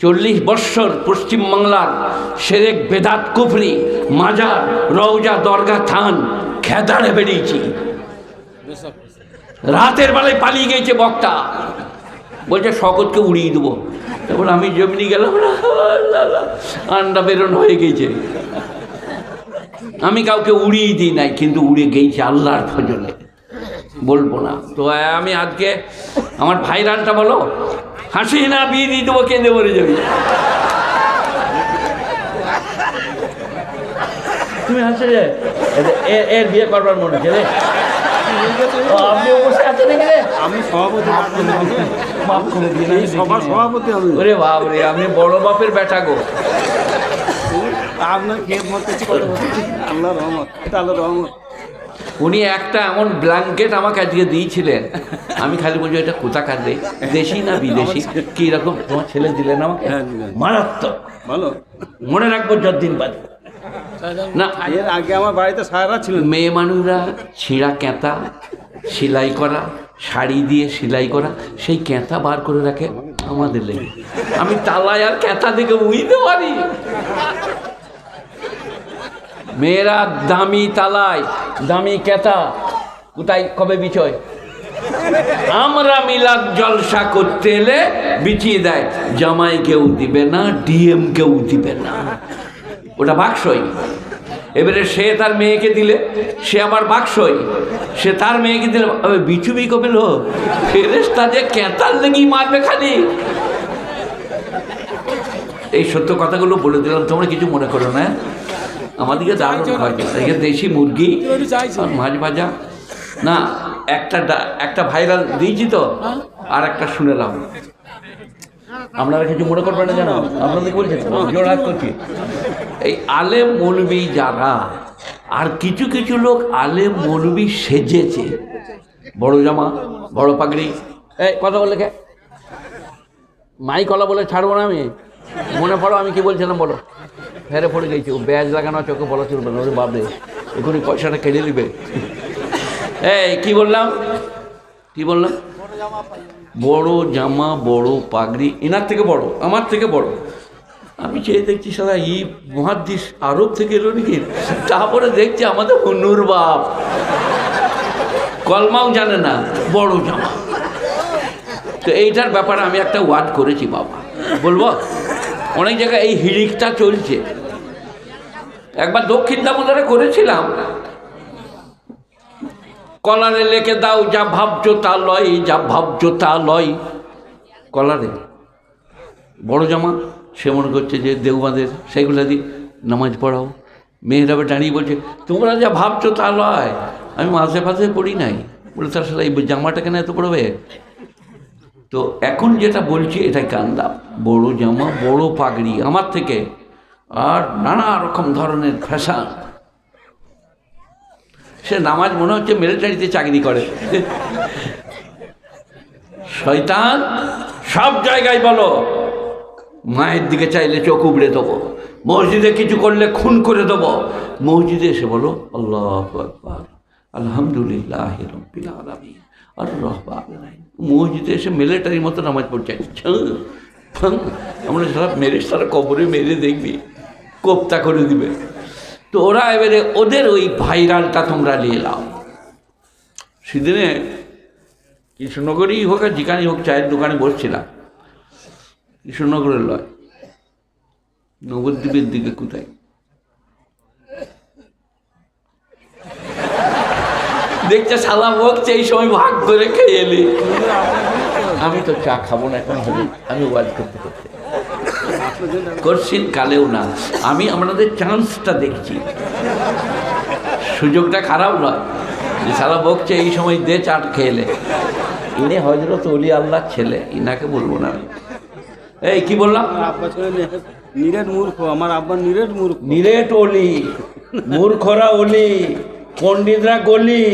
চল্লিশ বৎসর পশ্চিমবাংলার সেরেক বেদাত কুফরি, মাজার, রওজা, দরগা, থান খেদারে বেরিয়েছি। রাতের বেলায় পালিয়ে গেছে বক্তা। বলছে, শকতকে উড়িয়ে দেবো। তারপর আমি যেমনি গেলাম আন্ডা বেরোন হয়ে গেছে আমি কাউকে উড়িয়ে দিই নাই, কিন্তু উড়ে গেছে আল্লাহর ফজলে। বলব না। তো আমি আজকে, আমার ভাইরানটা বলো হাসি না বিয়ে দিয়ে দেবো কেঁদে মরে যাবি। তুমি হাসি রে এ- এ- এর বিয়ে করবার মনে হচ্ছে রে। আপনি বসে আছেন এখানে আমি সভাপতি মাফ করে দিয়ে এই সভাপতি আমি। ওরে বাপ রে আপনি বড় বাপের বেটা গো। আপনার আল্লাহ রহমত আল্লাহ রহমত। উনি একটা এমন ব্ল্যাঙ্কেট আমাকে আজকে দিয়েছিলেন। আমি খালি বলছি এটা কোথাকার রে? দেশি না বিদেশি? কি রকম তোমার ছেলে দিলেন আমাকে? হ্যাঁ, মারাত্মক। ভালো। মনে রাখব যতদিন বাদে না এর আগে আমার বাড়িতে সারা ছিল। মেয়ে মানুষরা ছিঁড়া ক্যাঁতা সেলাই করা শাড়ি দিয়ে সেলাই করা সেই ক্যাঁথা বার করে রাখে আমাদের লেগে। আমি তালায় আর ক্যাঁথা থেকে উইতে পারি। মেয়েরা দামি তালায়, দামি ক্যাঁথা কোথায়, কবে বিচয়? আমরা মিলাদ জলসা করতে এলে বিছিয়ে দেয়, জামাই কেউ দিবে না, ডিএম কেউ দিবে না। ওটা বাক্সই। এবারে সে তার মেয়েকে দিলে, সে আবার বাক্সই। সে তার মেয়েকে দিলে বিচুবি কবে লো ফেরেস্তা যে কেতার লেগি মারবে খালি। এই সত্য কথাগুলো বলে দিলাম, তোমরা কিছু মনে করো না। আমাদেরকে দারুণ হয় এদিকে দেশি মুরগি আর মাছ ভাজা। না একটা একটা ভাইরাল দিয়েছি তো আর একটা শুনেলাম। আপনারা কিছু মনে করবেন না কেন আপনাদের বলছেন জোড়হাত করছি। এই আলেম মৌলবি যারা আর কিছু কিছু লোক আলেম মৌলবি সেজেছে। বড় জামা বড় পাগড়ি। এই কথা বলে কে মাই কলা বলে ছাড়বো না আমি? মনে পড়ো আমি কি বলছিলাম বলো। ফেরে পড়ে গেছি, ও ব্যাজ লাগানো, চোখে বলা চলবে না ওরে বাবরে এখনই পয়সাটা কেটে নিবে। এই, কি বললাম? কি বললাম? বড় জামা, বড় পাগড়ি, এনার থেকে বড়, আমার থেকে বড়। আমি চেয়ে দেখছি সারা ই মহাদিস আরব থেকে এলো নাকি? তারপরে দেখছি আমাদের হনুর বাপ। কলমাও জানে না, বড় জামা। তো এইটার ব্যাপারে আমি একটা ওয়ার্ড করেছি, বাবা। বলব? অনেক জায়গায় এই হিড়িকটা চলছে। একবার দক্ষিণ দামোদরে করেছিলাম। কলারে লেখে দাও, যা ভাবছ তা লয়, যা ভাবছ তা লয়। কলারে। বড় জামা, সে মনে করছে যে দেওবাঁদের সেগুলো দিয়ে নামাজ পড়াও। মেয়েরা দাঁড়িয়ে বলছে, তোমরা যা ভাবছ তা লয়। আমি মাঝে ফাঁসে পড়ি নাই। বলে, তার সাথে এই জামাটা কেন এত পড়বে? তো এখন যেটা বলছি, এটাই কান্দা বড় জামা, বড় পাগড়ি। আমার থেকে আর নানা রকম ধরনের ফ্যাশন। সে নামাজ মনে হচ্ছে মিলিটারিতে চাকরি করে। শয়তান, সব জায়গায় বলো, মায়ের দিকে চাইলে চোখ উবড়ে দেবো, মসজিদে কিছু করলে খুন করে দেবো। মসজিদে এসে বলো, আল্লাহ আকবার, আলহামদুলিল্লাহ আলামিন আর মসজিদে এসে মিলিটারির মতো নামাজ পড়ছে। আমরা সারা মেরে সারা কবরে মেরে দেখবি। কোপ্তা করে দিবে। তো ওরা এবারে ওদের ওই ভাইরালটা তোমরা নিয়ে নাও। সেদিনে কৃষ্ণনগরই হোক আর যেখানেই হোক চায়ের দোকানে বসছিলাম। কৃষ্ণনগরের লয়। নবদ্বীপের দিকে কোথায়? দেখছে সালা বকছে এই সময় ভাগ করে খেয়ে এলি আমি তো চা খাব না এখন, আমি ওয়াজ করতে করতে। করছেন কালেও না। আমি আপনাদের চান্সটা দেখছি। সুযোগটা খারাপ নয় যে সারা বকছে এই সময় দে চাট খেলে ইনি হজরত অলি আল্লাহ ছেলে ইনাকে বলব না আমি। এই কি বললাম? নিরেট মূর্খ আমার আব্বা নিরেট মূর্খ। নিরেট অলি মূর্খরা অলি পণ্ডিতরা গলি।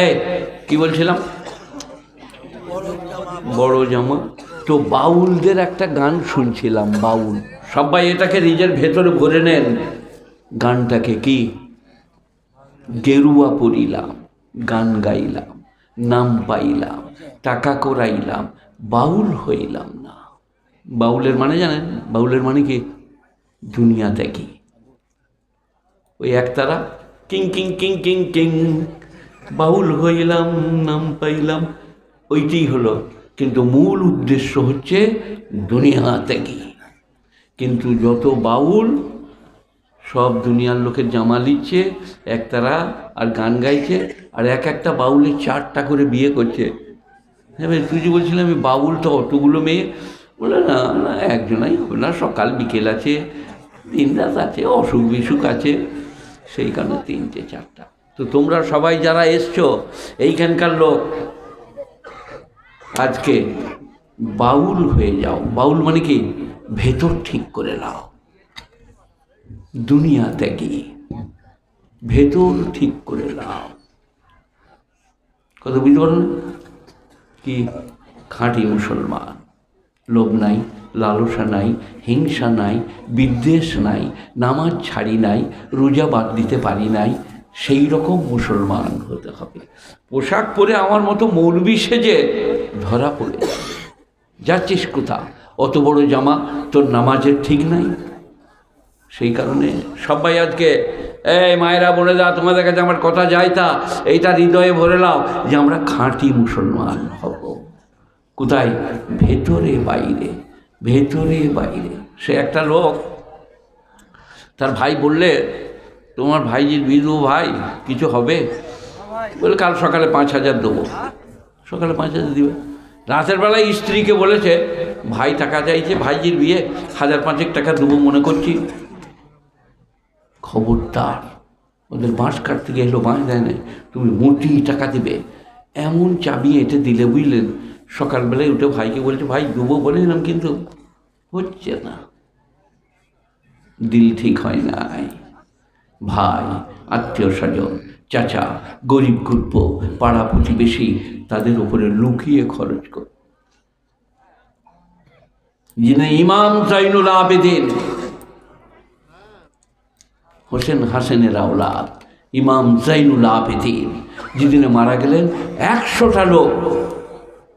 এই কি বলছিলাম? বড় জামা। তো বাউলদের একটা গান শুনছিলাম, বাউল। সবাই এটাকে নিজের ভেতরে ভরে নেন। গানটাকে কি? গেরুয়া পড়িলাম, গান গাইলাম, নাম পাইলাম, টাকা করাইলাম, বাউল হইলাম না। বাউলের মানে জানেন? বাউলের মানে কি? দুনিয়া দেখি ওই একতারা, king king king king king, বাউল হইলাম, নাম পাইলাম ওইটাই হলো কিন্তু মূল উদ্দেশ্য হচ্ছে দুনিয়া দেখি কিন্তু যত বাউল, সব দুনিয়ার লোকের জামা লিচ্ছে একতারা আর গান গাইছে, আর এক একটা বাউলের চারটা করে বিয়ে করছে। এবার তুই যে বলছিলাম আমি বাউল তো অতগুলো মেয়ে, বলে না না, একজনাই হবে না, সকাল বিকেল আছে, দিন রাত আছে, অসুখ বিসুখ আছে, সেই কারণে তিনটে, চারটা। তো তোমরা সবাই যারা এসছো, এইখানকার লোক আজকে বাউল হয়ে যাও। বাউল মানে কি? ভেতর ঠিক করে নাও। দুনিয়া ত্যাগী ভেতর ঠিক করে নাও। কথা বুঝতে পারো কি? খাঁটি মুসলমান। লোভ নাই, লালসা নাই, হিংসা নাই, বিদ্বেষ নাই, নামাজ ছাড়ি নাই, রোজা বাদ দিতে পারি নাই সেই রকম মুসলমান হতে হবে। পোশাক পরে আমার মতো মৌলবি সেজে ধরা পড়ে। যাচ্ছিস কোথা অত বড় জামা তোর নামাজের ঠিক নাই। সেই কারণে সবাই আজকে এই মায়েরা বলে দাও, তোমাদের কাছে আমার কথা যায় তা, এইটা হৃদয়ে ভরে নাও যে আমরা খাঁটি মুসলমান হব। কোথায়? ভেতরে বাইরে ভেতরে বাইরে। সে একটা লোক, তার ভাই বললে তোমার ভাইজির বিধু ভাই, কিছু হবে? বলে কাল সকালে পাঁচ হাজার দেবো। সকালে পাঁচ হাজার দিবে। রাতের বেলায় স্ত্রীকে বলেছে, ভাই টাকা চাইছে, ভাইজির বিয়ে, হাজার পাঁচেক টাকা দেবো মনে করছি। খবরদার, ওদের বাঁশ কাটতে গিয়ে এলো, বাঁশ দেয় নাই। তুমি মোটি টাকা দিবে। এমন চাবি এঁটে দিলে বুঝলেন, সকালবেলায় উঠে ভাইকে বলছে, ভাই, দেবো বলেছিলাম কিন্তু হচ্ছে না। দিল ঠিক হয় নাই। ভাই, আত্মীয় স্বজন, চাচা, গরিব গুরব পাড়া প্রতিবেশী, তাদের উপরে লুকিয়ে খরচ কর। যিনি ইমাম জাইনুল আবেদিন, হোসেন হাসেনের আওলাদ, ইমাম জাইনুল আবেদিন, যেদিনে মারা গেলেন, একশোটা লোক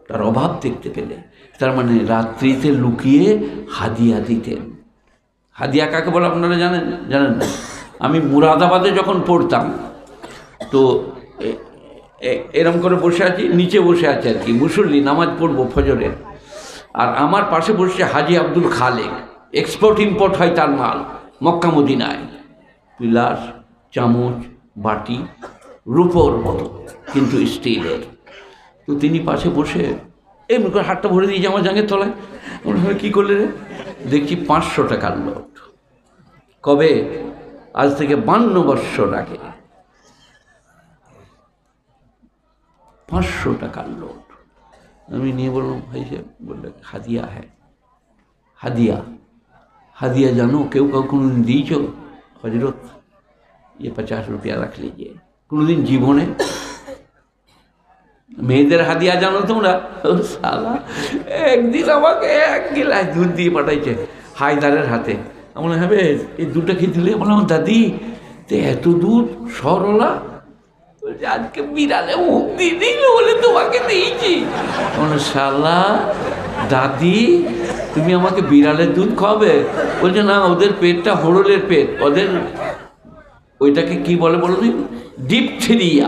তার অভাব দেখতে পেলে। তার মানে রাত্রিতে লুকিয়ে হাদিয়া দিতেন। হাদিয়া কাকে বলে আপনারা জানেন? জানেন না? আমি মুরাদাবাদে যখন পড়তাম, তো এরম করে বসে আছি, নিচে বসে আছে আর কি, মুসল্লি নামাজ পড়ব ফজরের। আর আমার পাশে বসছে হাজি আব্দুল খালেক এক্সপোর্ট ইম্পোর্ট হয় তার মাল, মক্কা মদিনায়। পিলাস, চামচ, বাটি, রূপোর মতো, কিন্তু স্টিলের। তো তিনি পাশে বসে এমনি করে হাতটা ভরে দিয়েছে আমার জাঙ্গের তলায়। কী করলে রে? দেখছি পাঁচশো টাকার নোট। কবে? আজ থেকে বান্ন বৎসর আগে পাঁচশো টাকার নোট আমি নিয়ে বললাম ভাই সাহেব বললে হাদিয়া হ্যাঁ হাদিয়া হাদিয়া জানো কেউ কাউ কোনোদিন দিয়েছ হজরত ये पचास रुपया रख लीजिए কোনোদিন জীবনে মেয়েদের হাদিয়া জানো তোমরা ও শালা একদিন আমাকে এক গিলাস দুধ দিয়ে পাঠাইছে হায়দারের হাতে আমার হবে এই দুধটা খেয়ে দিলে? বললাম, দাদি, তো এত দুধ, সরলা? আজকে বিড়ালে মুখ দিয়ে দিল বলে তোমাকে দিয়েছি। আমার দাদি, তুমি আমাকে বিড়ালের দুধ খাওয়াবে? বলছে, না, ওদের পেটটা হরলের পেট। ওদের, ওইটাকে কি বলে বলো দিন ডিপথিরিয়া।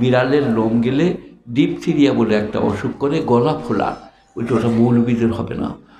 বিড়ালের লোম গেলে ডিপথিরিয়া বলে একটা অসুখ করে, গলা ফোলা। ওইটা ওটা মৌলবীদের হবে না।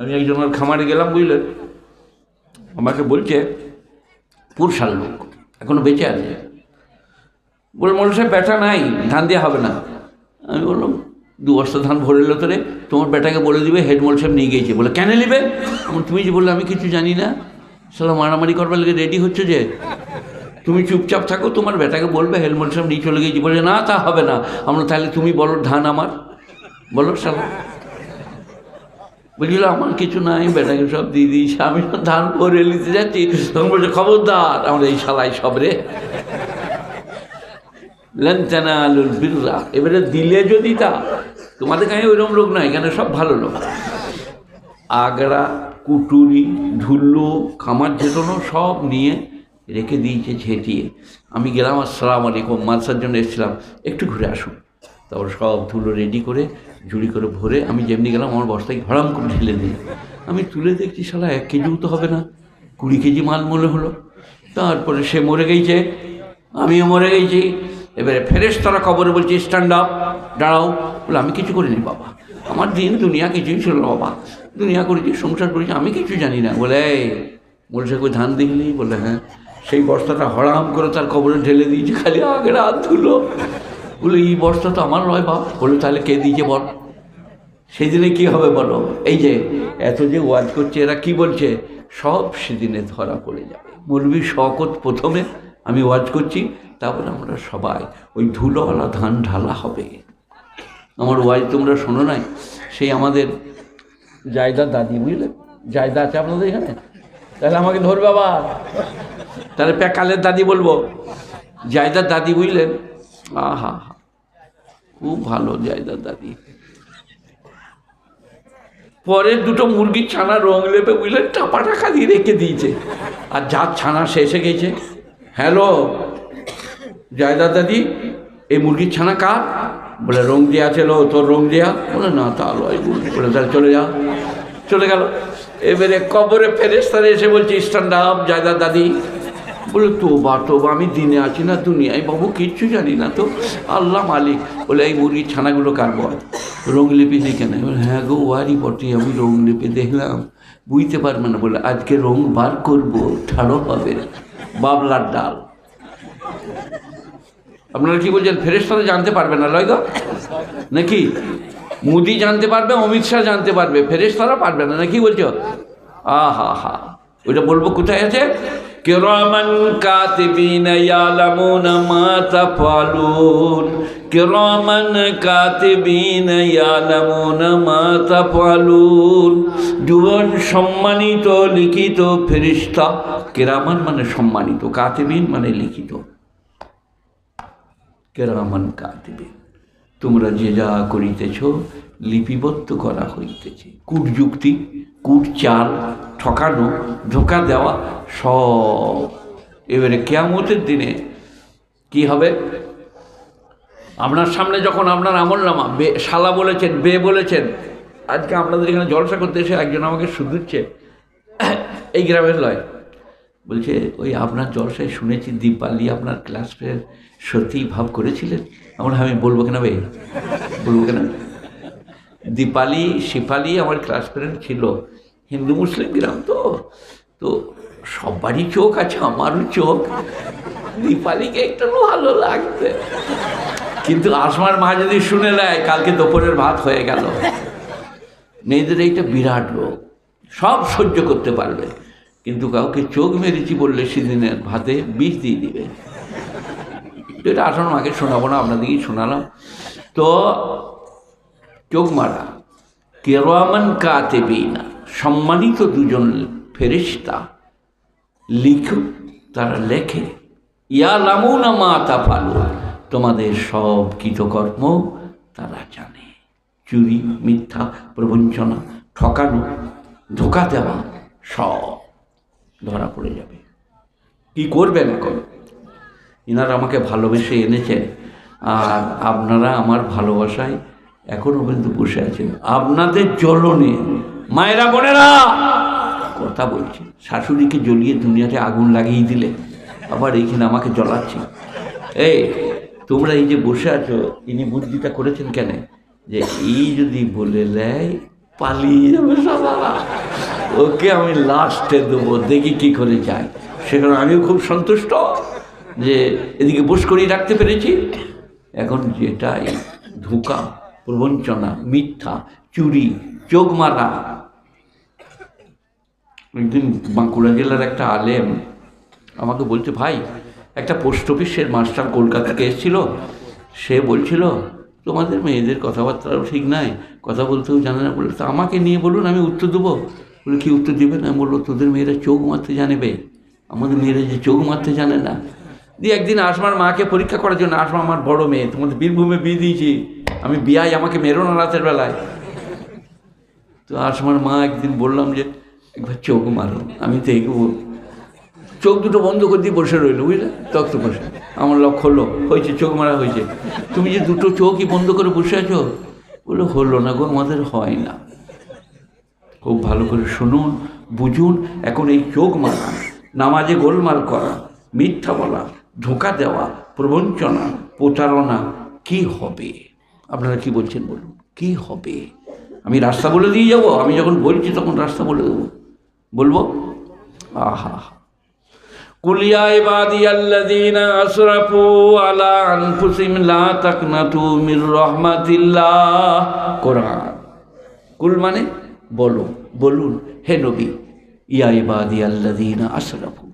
আমি একজনের খামারে গেলাম বুঝলেন আমাকে বলছে পুরসাল লোক, এখনও বেঁচে আছে। বলল মনে সাহেব বেটা নাই, ধান দেওয়া হবে না। আমি বললাম, দু বস্তা ধান ভরে এলো তোরে তোমার বেটাকে বলে দিবে, হেড মোল সাহেব নিয়ে গিয়েছে। বলে, কেন নেবে? তুমি যে বললে, আমি কিছু জানি না। সালা মারামারি করবার লেগে রেডি হচ্ছে যে, তুমি চুপচাপ থাকো, তোমার বেটাকে বলবে হেলমেট সাহেব নিয়ে চলে গিয়েছি। বলে, না, তা হবে না। আমরা তাহলে তুমি বলো, ধান আমার। বলো সালা বলছিল আমার কিছু নাই, বেটাকে সব দিয়ে দিয়েছি, আমি ধান করে নিতে যাচ্ছি। তখন বলছে, খবরদার, আমরা এই শালাই সব রে। লেনতেনা আলুল বিররা, এবারে দিলে যদি তা, তোমাদের কাছে ওইরকম লোক নাই এখানে সব ভালো লোক? আগড়া কুটুরি ধুল্লু খামার যেতনো সব নিয়ে রেখে দিয়েছে ঝেঁটিয়ে। আমি গেলাম, আসসালাম আলাইকুম। মালসার জন্য এসেছিলাম। একটু ঘুরে আসুন। তারপর সব ধুলো রেডি করে, ঝুড়ি করে ভরে আমি যেমনি গেলাম, আমার বস্তায় হরাম করে ঢেলে দিই আমি তুলে দেখছি, শালা, এক কেজিও তো হবে না। কুড়ি কেজি মাল মনে হলো। তারপরে সে মরে গেছে, আমিও মরে গেছি। এবারে ফেরেস তারা কবরে বলছি স্ট্যান্ড আপ দাঁড়াও। বলে, আমি কিছু করিনি বাবা। আমার দিন দুনিয়া কিছুই ছিল বাবা। দুনিয়া করেছি, সংসার করেছি, আমি কিছু জানি না। বলে বলছে কই ধান দিইনি বলে হ্যাঁ। সেই বস্তাটা হরাম করে তার কবরে ঢেলে দিয়েছে, খালি আগে হাত ধুলো। বলে, এই বস্তা তো আমার নয় বাপ। বলে, তাহলে কে দিয়েছে বল? সেই দিনে কী হবে বলো? এই যে, এত যে ওয়াজ করছে, এরা কি বলছে? সব সেদিনে ধরা পড়ে যাবে। মৌলবী শকত প্রথমে, আমি ওয়াজ করছি, তারপরে আমরা সবাই ওই ধুলোওয়ালা ধান ঢালা হবে। আমার ওয়াজ তোমরা শোনো নাই? সেই আমাদের জায়দা দাদি, বুঝলে? জায়দা আছে আপনাদের এখানে? তাহলে আমাকে ধরবে আবার। তাহলে প্যাকালের দাদি বলব। জায়দার দাদি বুঝলেন? আহা হা খুব ভালো জায়দার দাদি। পরে দুটো মুরগির ছানা রং লেপে বুঝলেন টাপা টাকা দিয়ে রেখে দিয়েছে। আর যার ছানা এসে গেছে। হ্যালো জয়দার দাদি, এই মুরগির ছানা কার? বলে, রং দেওয়া ছিল তোর রং দেয়া। বলে, না, তা লয় বলে, তাহলে চলে যা। চলে গেল। এবারে কবরে ফেরেস্তারে এসে বলছে স্ট্যান্ড আপ জায়দার দাদি। বলে তো বা তো বা আমি দিনে আছি না, দুনিয়ায় বাবু, কিচ্ছু জানি না তো। আল্লাহ মালিক বলে, এই মুরগির ছানাগুলো কার বল রং লিপি দেখে নেয়। বলে হ্যাঁ গো, ওয়ারি বটে, আমি রং লিপি দেখলাম। বুঝতে পারবে না। বলে, আজকে রং বার করব, ঠাড়ো হবে, বাবলার ডাল। আপনারা কি বলছেন ফেরেস্তারা জানতে পারবে না, লয় নাকি? মোদি জানতে পারবে, অমিত শাহ জানতে পারবে ফেরেস্তারা পারবে না, নাকি বলছো? আহা হা, ওইটা বলব কোথায় আছে? কিরামান কাতিবিনা ইয়ালামুনা মা তাফালুন কিরামান কাতিবিনা ইয়ালামুনা মা তাফালুন দুজন সম্মানিত লিখিত ফেরিস্তা, কিরামান মানে সম্মানিত, কাতিবিন মানে লিখিত। কেরামান কাঁদবে তোমরা যে যা করিতেছ লিপিবদ্ধ করা হইতেছে। কূট যুক্তি কূট চাল ঠকানো, ধোকা দেওয়া সব। এবারে কেয়ামতের দিনে কি হবে? আপনার সামনে যখন আপনার আমল নামা, বে, শালা বলেছেন, বে বলেছেন, আজকে আপনাদের এখানে জলসা করতে এসে একজন আমাকে শুধুচ্ছে, এই গ্রামের লয়। বলছে, ওই আপনার জলসায় শুনেছি দীপালি আপনার ক্লাস ফ্রেন্ড সত্যিই ভাব করেছিলেন? আমার আমি বলব কেন বে? বলব কেন? দীপালি শিপালি আমার ক্লাস ফ্রেন্ড ছিল। হিন্দু, মুসলিম, গ্রাম তো। তো সবারই চোখ আছে, আমারও চোখ। দীপালিকে একটু ভালো লাগবে। কিন্তু আসমার মা যদি শুনে নেয়, কালকে দুপুরের ভাত হয়ে গেল। মেয়েদের এইটা বিরাট রোগ। সব সহ্য করতে পারবে। কিন্তু কাউকে চোখ মেরেছি বললে সেদিনের ভাতে বিষ দিয়ে দিবে। এটা আসন মাকে শোনাবো না, আপনাদেরকেই শোনালাম। তো চোখ মারা। কেরামান কাতে না সম্মানিত দুজন ফেরিস্তা লিখ তারা লেখে, ইয়া লামুনা মা তাফালু তোমাদের সব কৃতকর্ম তারা জানে। চুরি, মিথ্যা, প্রবঞ্চনা, ঠকানো, ধোকা দেওয়া, সব ধরা পড়ে যাবে। কি করবেন এখন? ইনারা আমাকে ভালোবেসে এনেছেন, আর আপনারা আমার ভালোবাসায় এখনও পর্যন্ত বসে আছেন। আপনাদের জ্বলনে, মায়েরা বোনেরা, কথা বলছি। শাশুড়িকে জ্বলিয়ে দুনিয়াতে আগুন লাগিয়ে দিলে, আবার এইখানে আমাকে জ্বলাচ্ছে। এই, তোমরা এই যে বসে আছো, ইনি বুদ্ধিটা করেছেন কেন? যে এই যদি বলে নেয় পালিয়ে যাবে সবারা। ওকে আমি লাস্টে দেবো, দেখি কি করে যায়। সেখানে আমিও খুব সন্তুষ্ট যে এদিকে বস করিয়ে রাখতে পেরেছি। এখন যেটাই ধোকা প্রবঞ্চনা মিথ্যা, চুরি, চোখ মারা। একদিন বাঁকুড়া জেলার একটা আলেম আমাকে বলছে, ভাই, একটা পোস্ট অফিসের মাস্টার কলকাতা থেকে এসেছিল। সে বলছিল, তোমাদের মেয়েদের কথাবার্তাও ঠিক নাই, কথা বলতেও জানে না। বলে, তো আমাকে নিয়ে বলুন, আমি উত্তর দেবো। বলে, কি উত্তর দেবেন না? বলল, তোদের মেয়েরা চোখ মারতে জানেবে। আমাদের মেয়েরা যে চোখ মারতে জানে না। দিয়ে একদিন আসমার মাকে পরীক্ষা করার জন্য, আসমা, আমার বড় মেয়ে, তোমাদের বীরভূমে বিয়ে দিয়েছি। আমি বিয়াই আমাকে মেরো না রাতের বেলায়। তো আসমার মা একদিন বললাম যে, একবার চোখ মারো। আমি তো এগোবো চোখ দুটো বন্ধ করে দিয়ে বসে রইল, বুঝলে? তক্ত বসে। আমার লক্ষ্য হলো, হয়েছে, চোখ মারা হয়েছে। তুমি যে দুটো চোখই বন্ধ করে বসে আছো? বলে, হলো না গো, আমাদের হয় না। খুব ভালো করে শুনুন, বুঝুন, এখন এই চোখ মারা, নামাজে গোলমাল করা, মিথ্যা বলা, ধোঁকা দেওয়া, প্রবঞ্চনা, প্রতারণা, কি হবে? আপনারা কি বলছেন বলুন? কি হবে? আমি রাস্তা বলে দিয়ে যাব, আমি যখন বলছি তখন রাস্তা বলে দেবো। বলব? আহা। কুলিয়া ইবাদি আল্লাযীনা আসরাফু আলা আনফুসিহিম লা তাকনাতু মির রাহমাতিল্লাহ। কোরআন। কুল মানে বলো, বলুন, হে নবী, ইয়া ইবাদি আল্লাযীনা আসরাফু,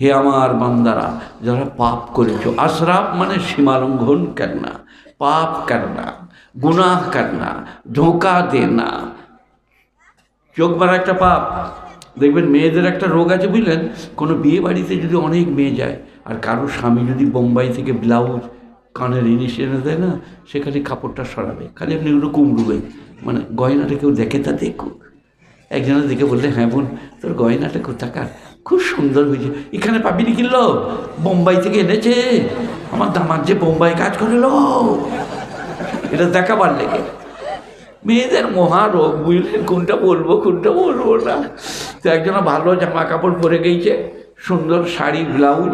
হে আমার বান্দারা, যারা পাপ করেছ। আশরাফ মানে সীমালঙ্ঘন কেন না? পাপ করনা, গুনাহ করনা, ধোঁকা দেনা। চোখ মারা একটা পাপ। দেখবেন মেয়েদের একটা রোগ আছে বুঝলেন? কোনো বিয়ে বাড়িতে যদি অনেক মেয়ে যায়, আর কারও স্বামী যদি বোম্বাই থেকে ব্লাউজ, কানের জিনিস এনে দেয় না সেখানে কাপড়টা সরাবে। খালি আপনি ওগুলো কুমড়ুবে। মানে গয়নাটা কেউ দেখে তা দেখুক। একজনের দেখে বললে হ্যাঁ বোন, তোর গয়নাটা কোথাকার? খুব সুন্দর হয়েছে। এখানে পাবি নি কিনলো বোম্বাই থেকে এনেছে। আমার দামার যে বোম্বাই কাজ করে লো এটা দেখাবার লেগে। মেয়েদের মহারোগ বুঝলেন? কোনটা বলব কোনটা বলব না। তো একজনা ভালো জামা কাপড় পরে গেছে, সুন্দর শাড়ি, ব্লাউজ।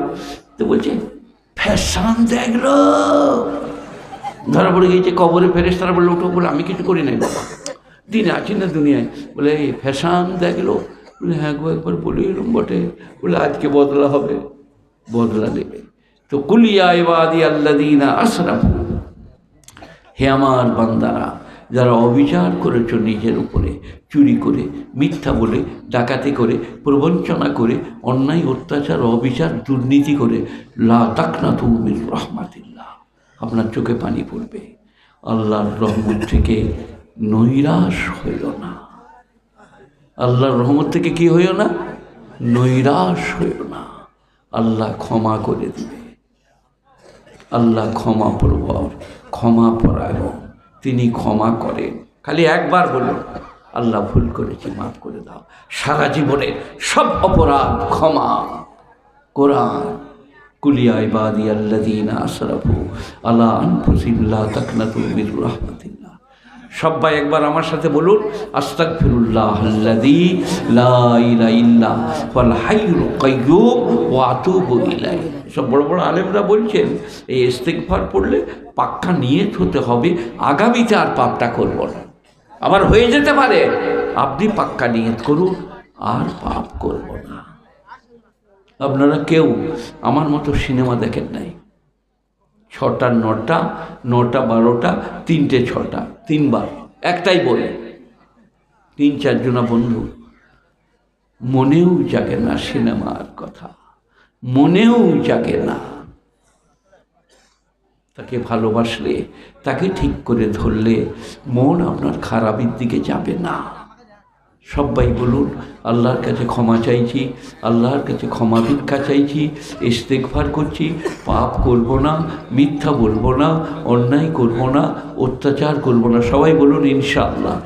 তো বলছে, ফ্যাশন দেখল ধরা পড়ে গিয়েছে কবরে ফেরেস তারা বলল ওঠো বলে, আমি কিছু করি নাই বাবা। দিন আছি না দুনিয়ায়। বলে ফ্যাশন দেখল বলে হ্যাঁ গো, একবার বলে এরম বটে। বলে, আজকে বদলা হবে। বদলা নেবে। তো কুলিয়া এবাদি আল্লাদিনা আশরাফু হে আমার বান্দারা, যারা অবিচার করেছ নিজের উপরে, চুরি করে, মিথ্যা বলে, ডাকাতি করে, প্রবঞ্চনা করে, অন্যায়, অত্যাচার, অবিচার, দুর্নীতি করে, লা তাকনা তুমির রহমাতিল্লাহ। আপনার চোখে পানি পড়বে। আল্লাহর রহমত থেকে নৈরাশ হইল না। আল্লাহর রহমত থেকে কি হইল না? নৈরাশ হইল না। আল্লাহ ক্ষমা করে দিবে। আল্লাহ ক্ষমা প্রবর, ক্ষমা পরায়ণ। তিনি ক্ষমা করেন। খালি একবার বলুন, আল্লাহ ভুল করেছি, মাফ করে দাও। সারা জীবনে সব অপরাধ ক্ষমা। কোরআন কুলিয়া ইবাদি আল্লাদিনা আশরাফু আলা আনফুসিল্লাহ তাকনাতু মির সবাই একবার আমার সাথে বলুন আস্তাক ফিরুল্লাহ সব বড় বড় আলেমরা বলছেন, এই ইস্তেগফার পড়লে পাক্কা নিয়ত হতে হবে, আগামীতে আর পাপটা করব না। আবার হয়ে যেতে পারে, আপনি পাক্কা নিয়ত করুন, আর পাপ করব না। আপনারা কেউ আমার মতো সিনেমা দেখেন নাই? ছটা, নটা নটা, বারোটা, তিনটে, ছটা, তিনবার। একটাই বলে, তিন চারজনা বন্ধু। মনেও জাগে না সিনেমার কথা। মনেও জাগে না। তাকে ভালোবাসলে, তাকে ঠিক করে ধরলে, মন আপনার খারাপের দিকে যাবে না। সবাই বলুন, আল্লাহর কাছে ক্ষমা চাইছি, আল্লাহর কাছে ক্ষমা ভিক্ষা চাইছি ইস্তেকভার করছি, পাপ করব না, মিথ্যা বলব না, অন্যায় করব না, অত্যাচার করব না, সবাই বলুন ইনশাআল্লাহ।